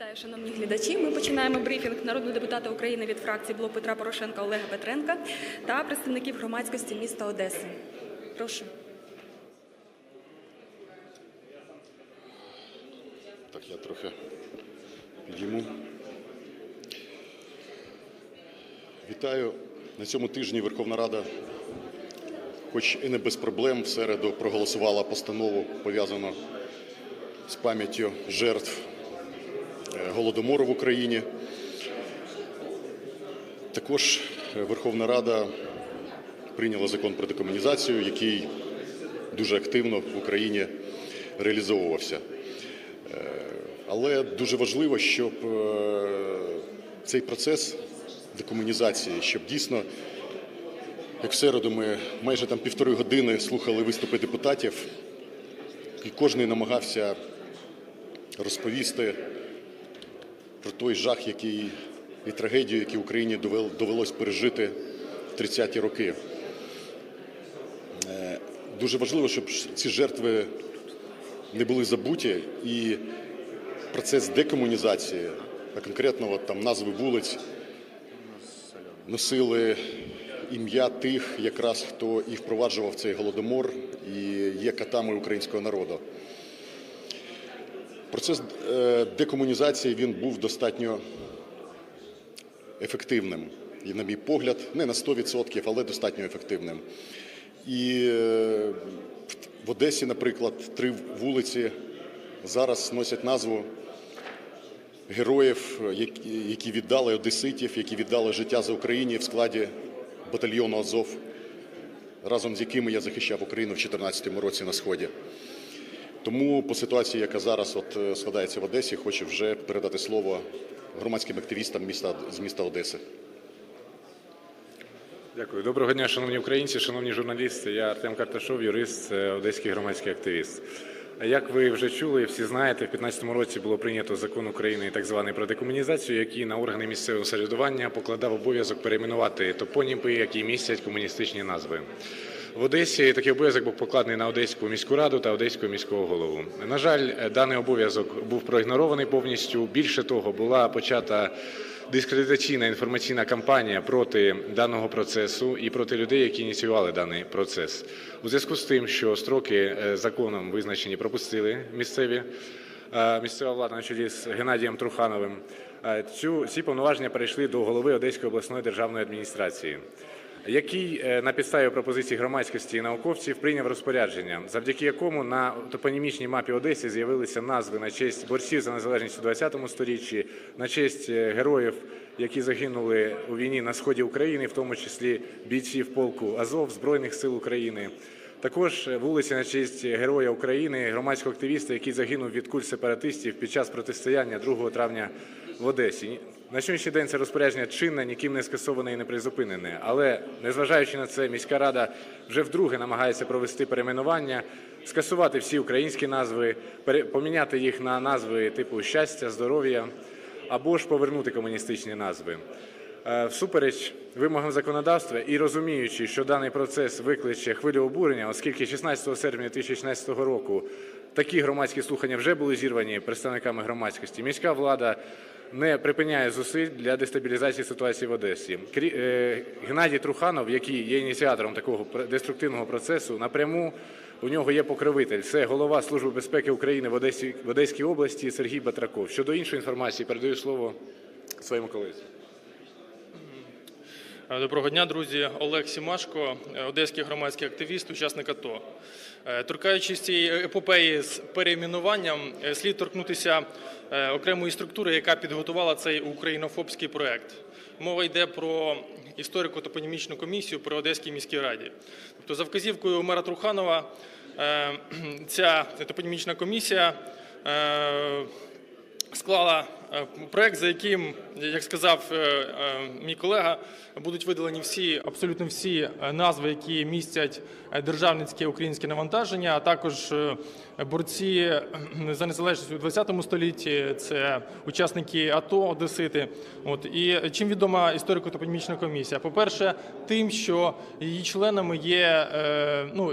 Вітаю, шановні глядачі. Ми починаємо брифінг народного депутата України від фракції Блок Петра Порошенка Олега Петренка та представників громадськості міста Одеси. Прошу. Так, я трохи підійму. Вітаю. На цьому тижні Верховна Рада, хоч і не без проблем, в середу проголосувала постанову, пов'язану з пам'яттю жертв Голодомору в Україні. Також е, Верховна Рада прийняла закон про декомунізацію, який дуже активно в Україні реалізовувався. Але дуже важливо, щоб е, цей процес декомунізації, щоб дійсно, як в середу, ми майже там півтори години слухали виступи депутатів, і кожен намагався розповісти про той жах, який і трагедію, які Україні довел- довелось пережити в 30-ті роки. Е, Дуже важливо, щоб ці жертви не були забуті і процес декомунізації, а конкретно от, там назви вулиць носили ім'я тих, якраз хто і впроваджував цей голодомор і є катами українського народу. Процес е, декомунізації він був достатньо ефективним. І, на мій погляд, не на 100%, але достатньо ефективним. І е, в Одесі, наприклад, три вулиці зараз носять назву героїв, які- які віддали одеситів, які віддали життя за Україні в складі батальйону Азов, разом з якими я захищав Україну в 2014 році на сході. Тому по ситуації, яка зараз от е, складається в Одесі, хочу вже передати слово громадським активістам міста з міста Одеси. Дякую. Доброго дня, шановні українці, шановні журналісти. Я Артем Карташов, юрист, е, одеський громадський активіст. Як ви вже чули, всі знаєте, в 2015 році було прийнято закон України так званий про декомунізацію, який на органи місцевого самоврядування покладав обов'язок перейменувати топоніми, які містять комуністичні назви. В Одесі такий обов'язок був покладений на Одеську міську раду та Одеського міського голову. На жаль, е, даний обов'язок був проігнорований повністю. Більше того, була почата дискредитаційна інформаційна кампанія проти даного процесу і проти людей, які ініціювали даний процес. У зв'язку з тим, що строки е, законом визначені пропустили місцеві е, місцева влада на чолі з Геннадієм Трухановим. Цю ці повноваження перейшли до голови Одеської обласної державної адміністрації. Який е, на підставі пропозицій громадськості і науковців прийняв розпорядження, завдяки якому на топонімічній мапі Одеси з'явилися назви на честь борців за незалежність у 20 сторіччі, на честь е, героїв, які загинули у війні на сході України, в тому числі бійців полку Азов Збройних сил України. Також е, вулиці на честь Героя України, громадського активіста, який загинув від куль сепаратистів під час протистояння 2 травня в Одесі. На сьогоднішній день це розпорядження чинне, ніким не скасоване і не призупинене. Але незважаючи на це, міська рада вже вдруге намагається провести перейменування, скасувати всі українські назви, поміняти їх на назви типу щастя, здоров'я або ж повернути комуністичні назви. Е, Всупереч вимогам законодавства і розуміючи, що даний процес викличе хвилю обурення, оскільки 16 серпня 2016 року такі громадські слухання вже були зірвані представниками громадськості, міська влада не припиняє зусиль для дестабілізації ситуації в Одесі. Е, Геннадій Труханов, який є ініціатором такого деструктивного процесу, напряму у нього є покровитель. Це голова Служби безпеки України в Одесі в Одеській області Сергій Батраков. Щодо іншої інформації, передаю слово своєму колезі. Е, Доброго дня, друзі. Олег Сімашко, е, одеський громадський активіст, учасник АТО. Е, Торкаючись цієї епопеї з перейменуванням, слід торкнутися окремої структури, яка підготувала цей українофобський проект. Мова йде про історико-топонімічну комісію при Одеській міській раді. Тобто, за вказівкою мера Труханова, ця топонімічна комісія склала е, проект, за яким, як сказав е, е, мій колега, будуть видалені всі, абсолютно всі назви, які містять державницьке українське навантаження, а також борці за незалежність у 20 столітті, це учасники АТО, Одесити. От і чим відома історико-топонімічна комісія? По-перше, тим, що її членами є ну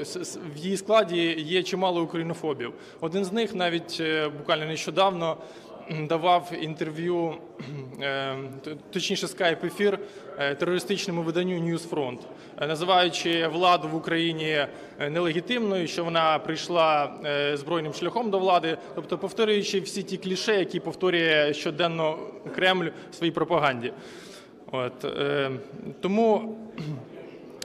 в її складі є чимало українофобів. Один з них навіть буквально нещодавно давав інтерв'ю, е, точніше скайп-ефір е, терористичному виданню Newsfront, е, називаючи владу в Україні нелегітимною, що вона прийшла збройним шляхом до влади, тобто повторюючи всі ті кліше, які повторює щоденно Кремль в своїй пропаганді. От, тому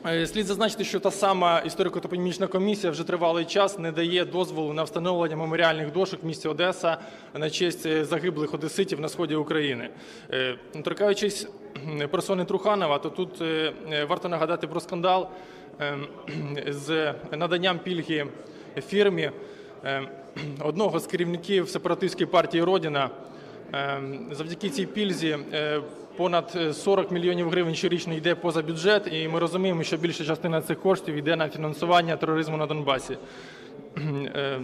Слід зазначити, що та сама історико-топонімічна комісія вже тривалий час не дає дозволу на встановлення меморіальних дошок в місті Одеса на честь е, загиблих одеситів на сході України. Е, Торкаючись персони Труханова, то тут е, е, варто нагадати про скандал е, з наданням пільги фірмі е, одного з керівників сепаратистської партії Родіна. Ем, Завдяки цій пільзі е, понад 40 мільйонів гривень щорічно йде поза бюджет, і ми розуміємо, що більша частина цих коштів йде на фінансування тероризму на Донбасі. Е,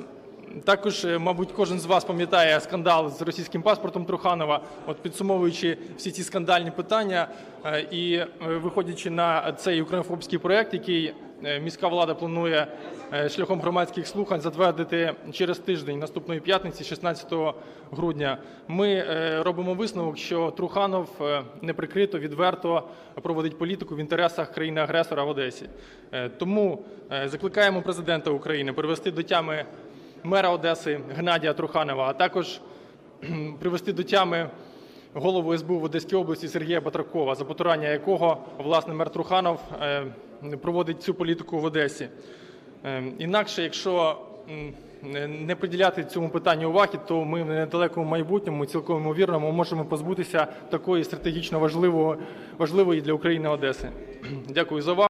Також, е, мабуть, кожен з вас пам'ятає скандал з російським паспортом Труханова. От підсумовуючи всі ці скандальні питання е, і е, виходячи на цей українофобський проект, який е, міська влада планує е, шляхом громадських слухань затвердити через тиждень наступної п'ятниці, 16 грудня, ми е, робимо висновок, що Труханов е, неприкрито, відверто проводить політику в інтересах країни-агресора в Одесі. Е, Тому е, закликаємо президента України привести до тями мера Одеси Геннадія Труханова, а також привести до тями голову СБУ в Одеській області Сергія Батракова, за потурання якого власне мер Труханов е, проводить цю політику в Одесі. Е, Інакше, якщо не- приділяти цьому питанню уваги, то ми в недалекому майбутньому, цілком ймовірно, ми можемо позбутися такої стратегічно важливої для України Одеси. Дякую за увагу.